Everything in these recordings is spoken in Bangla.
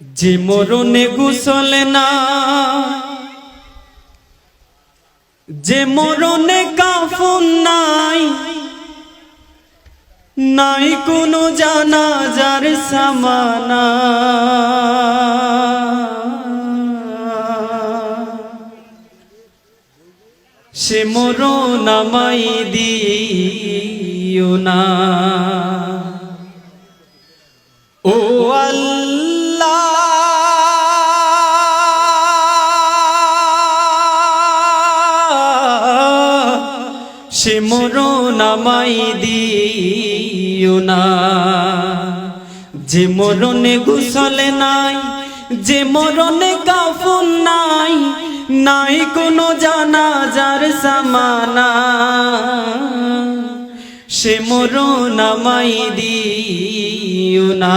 যে মরণে গুসল না যে মরণে কাফন নাই নাই কোনো জানাজার সামানা। সে মরণ আমাই দিও না। সে আমাই দিও না। যে মরণে গুসলে নাই, যে মরণে কাফন নাই নাই কোনো জানাজার সামানা সে মরণ আমাই দিও না।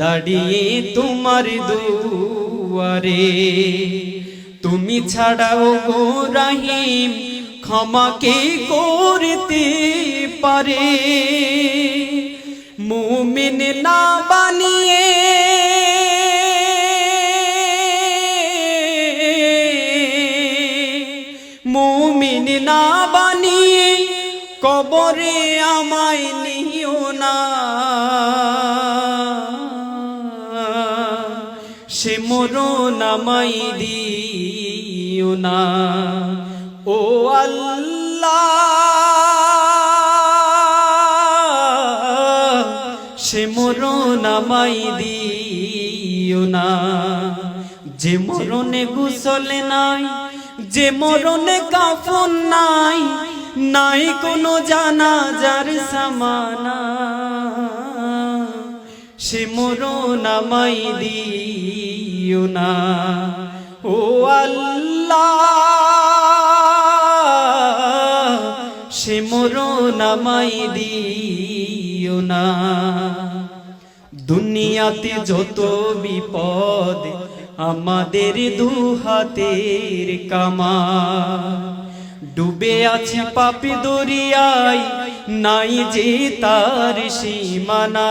দাঁড়িয়ে তোমার দুয়ারে। তুমি ছাড়াও গো রাহিম ক্ষমাকে করতে পারে। মুমিন না বানিয়ে মুমিন না বানিয়ে কবরে আমায় নিও না। মরণ আমায় দিও না। ও আল্লাহ, সে মরণ আমায় দিও না। যে মরণে গুসলে নাই, যে মরণে কাফন নাই নাই কোনো জানাজার সামানা। সে মরণ আমায় দিও না। ও আল্লাহ, সে আমায় দিও না। দুনিয়াতে যত বিপদ আমাদের দু হাতের কামা। ডুবে আছে পাপি দরিয়ায়, নাই যে তার সীমানা।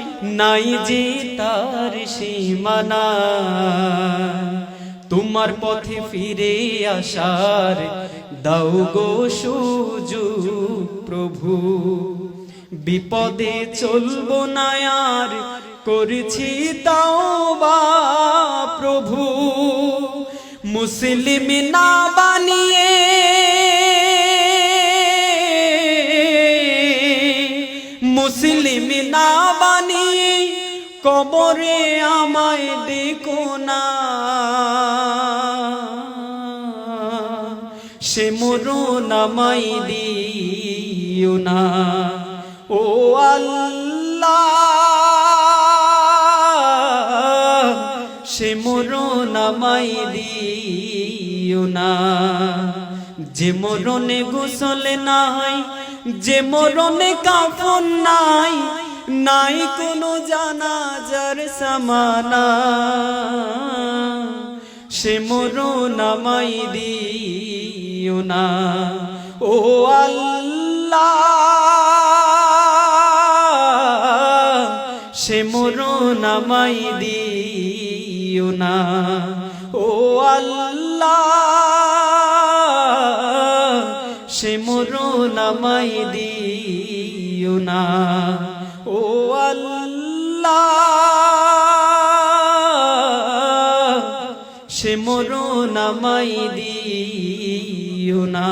নাই যে তার সীমানা। তোমার পথে ফিরে আসার দাও গো সুজু প্রভু। বিপদে চলবো না আর, করেছি তাও বা প্রভু। মুসলিম না বানিয়ে কবরে আমায় দেখো না। সে মরণ আমায় দিও না। ও আল্লাহ, সে মরণ আমায় দিও না। যে মরণে গোসলে নাই, যে মরণে কাফন নাই নাই কোনো জানাজার সামানা। সে মরণ আমায় দিও না। ও আল্লাহ, সে মরণ আমায় দিও না। ও আল্লাহ, সে মরণ আমায় দিও না। সে মরো নামাই দিও না।